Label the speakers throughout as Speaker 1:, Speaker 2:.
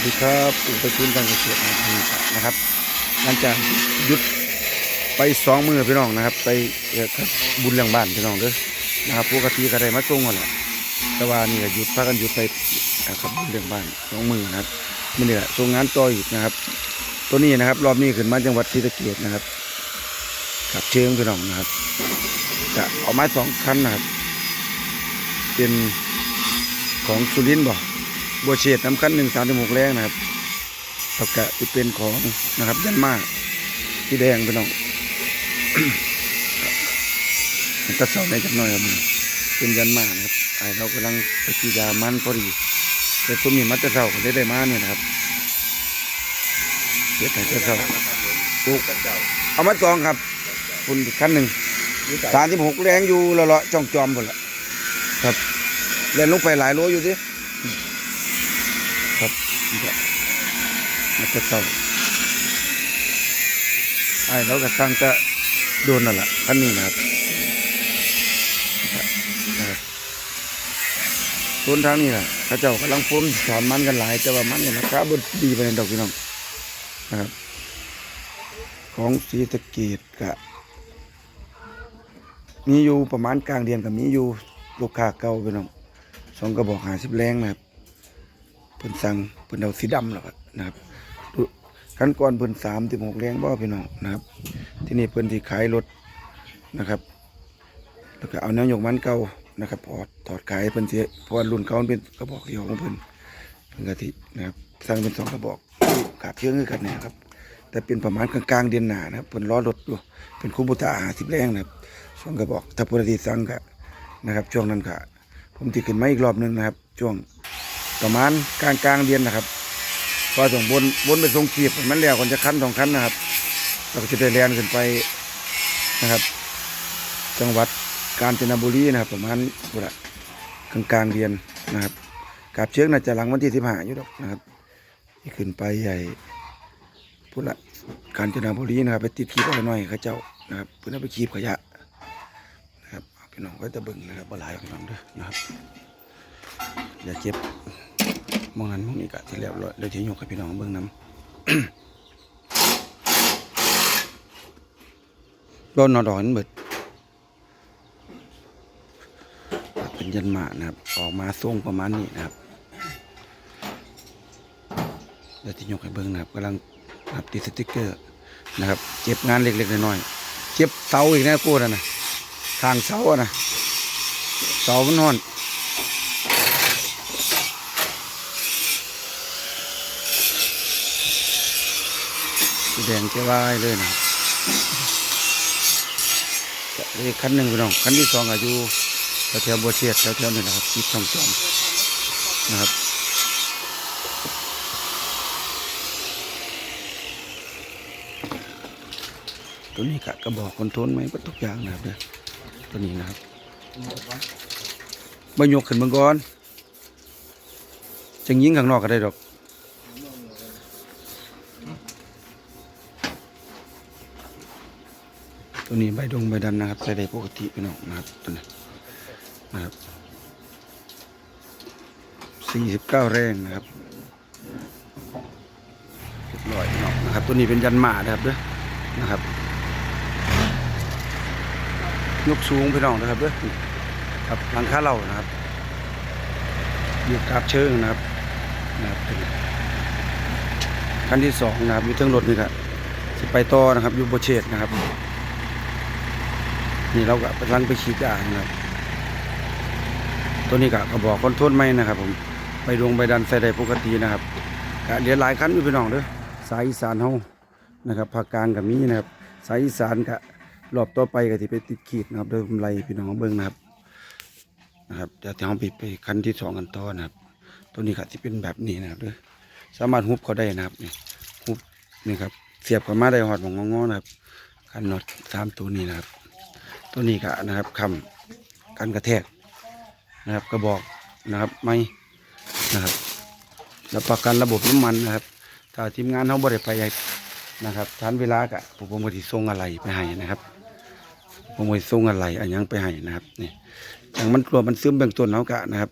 Speaker 1: วัสดีครับอุปชุนการเกษตรนะครับ หลังจากหยุดไปสองมือพี่น้องนะครับ ไปบุญเรื่องบ้านพี่น้องเด้อนะครับปกติก็ได้มาตรงกันแหละแต่ว่านี่ก็หยุดพักกันหยุดไปนะครับบุญเรื่องบ้านสองมือนะครับมันนี่แหละทรงงานต่ออีกนะครับ ตัวนี้นะครับ รอบนี้ขึ้นมาจังหวัดศรีสะเกษนะครับกับเชิงพี่น้องนะครับจะเอาไม้สองคันนะครับ เป็นของสุรินทร์บ่ บัวเฉดน้ำคันหนึ่งสามหกแรงนะครับแล้วก็จะเป็นของนะครับยันมากที่แดงไปน้องมัตัดเสาในจักหน่อยครับเป็นยันมากนะครับไอเรากำลังไปกีดามันพอดีแต่ผมมีมัดตะเสาได้ได้มาเนี่ยนะครับเสียแต่ตะเสาปุ๊กเอามาจองครับ คุณคันหนึ่งสามสิบหกแรงอยู่ละละจ้องจอมหมดละครับแล่นลงไปหลายโลอยู่ดิ ครับนี่ก็มันจะเศร้าไอ้เราก็ตั้งจะโดนนั่นแหละคันนี้นะครับต้นทางนี้แหละเขาเจ้ากำลังฟ้มถอนมันกันหลายแต่ว่ามันเนี่ยนะครับบดีไปในดอกพี่น้องนะครับ ของสีตะเกียดกะมีอยู่ประมาณกลางเดือนกับมีอยู่ลูกค้าเก่าพี่น้องสองกระบอกหาสิบแรงนะครับเพิ่นสั่ง เพิ่นเอาสีดำแล้วครับนะครับขั้นก่อนเพิ่นสามสิบหกแรงบ่พี่น้องนะครับ ที่นี่เพิ่นที่ขายรถนะครับ แล้วก็เอาแนวยกมันเก่านะครับถอดถอดขายเพิ่นสิเพราะว่ารุ่นเก่าเป็นกระบอกเดียวของเพิ่นเพิ่นก็ที่นะครับสั่งเป็นสองกระบอกขาดเชื่องกันนยครับ แต่เป็นประมาณกลางๆเดือนหนานะครับเพิ่นล้อรถอยู่เป็นคูบุตาหาสิบแรงนะครับสองกระบอกถ้าผู้ใดที่สั่งก็นะครับ ช่วงนั้นก็ผมที่ขึ้นมาอีกรอบนึงนะครับ ช่วง ประมาณกลางกลางเดือนนะครับพอส่งบนบนไปส่งขีบมันแล้วคนจะคั้นสองคั้นนะครับเราก็จะได้แลนขึ้นไปนะครับ จังหวัดกาญจนบุรีนะครับ ประมาณพุละกลางกลางเดือนนะครับกาบเชือกน่าจะหลังวันที่สิบห้าอยู่ดอกนะครับที่ขึ้นไปใหญ่พุละกาญจนบุรีนะครับไปติดขีบเอาหน่อยเขาเจ้านะครับเพื่อนไปขีบขยะนะครับเอาพี่น้องก็จะเบิ่งนะครับบ่หลายพี่น้องด้อนะครับ อย่าเจ็บ มองนั้นมองนี้กะที่เรียบร้อยเดี๋ยวจะยกให้พี่น้องเบิ่งน้ำโดนนอดอนเบิดเป็นยันมานะครับ ออกมาทรงประมาณนี้นะครับเดี๋ยวจะยกให้เบิ่งนะครับกำลังนะครับติดสติ๊กเกอร์นะครับ เจ็บงานเล็กๆน้อยๆเจ็บเสาอีกนะพูดนะทางเสาอะนะเสามันนอน สีแดงเจ้าวายเลยนะครับขคันหนึ่งพี่น้องคันที่สองอายุแถวบัวเชียดแถวๆนี่นะครับติดช่องจอมนะครับตัวนี้กะกระบอกคอนโทรลไหมก็ทุกอย่างนะครับเด้อตัวนี้นะครับมายกขึ้นเมืองก่อนจังยิงข้างนอกก็ได้ดอก ตัวนี้ใบดงใบดันนะครับใส่ได้ปกติพี่น้องนะครับตัวนี้นะครับสี่สิบเก้าแรงนะครับเรียบร้อยพี่น้องนะครับ ตัวนี้เป็นยันหมานะครับเด้อนะครับยกสูงพี่น้องนะครับเด้อครับหลังคาเหล่านะครับอยู่กราบเชิงนะครับนะครับขั้นที่สองนะครับอยู่เทั้งรถนี่ครับสิไปต่อนะครับอยู่โบเชตนะครับ นี่เราก็กำลังไปฉีดยานะครับตัวนี้ก็กระบอกคอนโทรลไม่นะครับ ผมไปดวงไปดันใส่ได้ปกตินะครับกะเหลือหลายคันอยู่พี่น้องเด้อสายอีสานเฮานะครับภาคกลางกับมีนะครับ สายอีสานกะรอบต่อไปก็ที่ไปติดขีดนะครับเดิมไรพี่น้องเบิ่งนะครับนะครับเดี๋ยวเราไปไปคันที่สองกันต่อนะครับ ตัวนี้ก็ที่เป็นแบบนี้นะครับเด้อสามารถฮุบเขาได้นะครับนี่ฮุบนี่ครับเสียบเข้ามาได้หอดของงอๆนะครับคันน็อตสามตัวนี้นะครับ ตัวนี้ก็นะครับคำกันกระแทกนะครับกระบอกนะครับไม่นะครับรับประกันระบบน้ำมันนะครับ ถ้าทีมงานเขาบริไปนะครับทันเวลากะผมผมก็สิส่งอะไรไปให้นะครับผมก็สิส่งอะไรอันยังไปให้นะครับนี่อย่างมันกลัวมันซึมเบื้องต้นเขากะนะครับ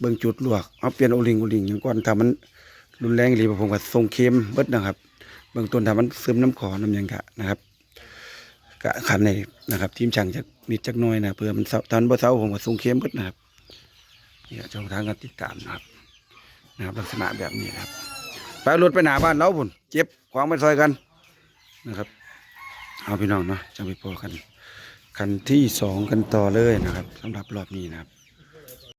Speaker 1: เบื้องจุดลวกเอาเปลี่ยนโอลิงโอลิงอย่างก่อนถ้ามันรุนแรงหรือผมก็ทรงเค็มเบิดนะครับ เบื้องต้นถ้ามันซึมน้ำขอน้ำหยังกะนะครับ กะขันในนะครับ ทีมช่างจะมีจักน้อยนะเพื่อมันตอนบ่เสาผมก็สูงเข้มเบิดนะครับเนี่ยช่องทางการติดตามนะครับ นะครับ ลักษณะแบบนี้นะครับ ไปรถไปหนาบ้านเราพุ่นเจ็บขวางไปซอยกันนะครับ เอาพี่น้องเนาะจะไปพอกันคันที่สองกันต่อเลยนะครับสำหรับรอบนี้นะครับ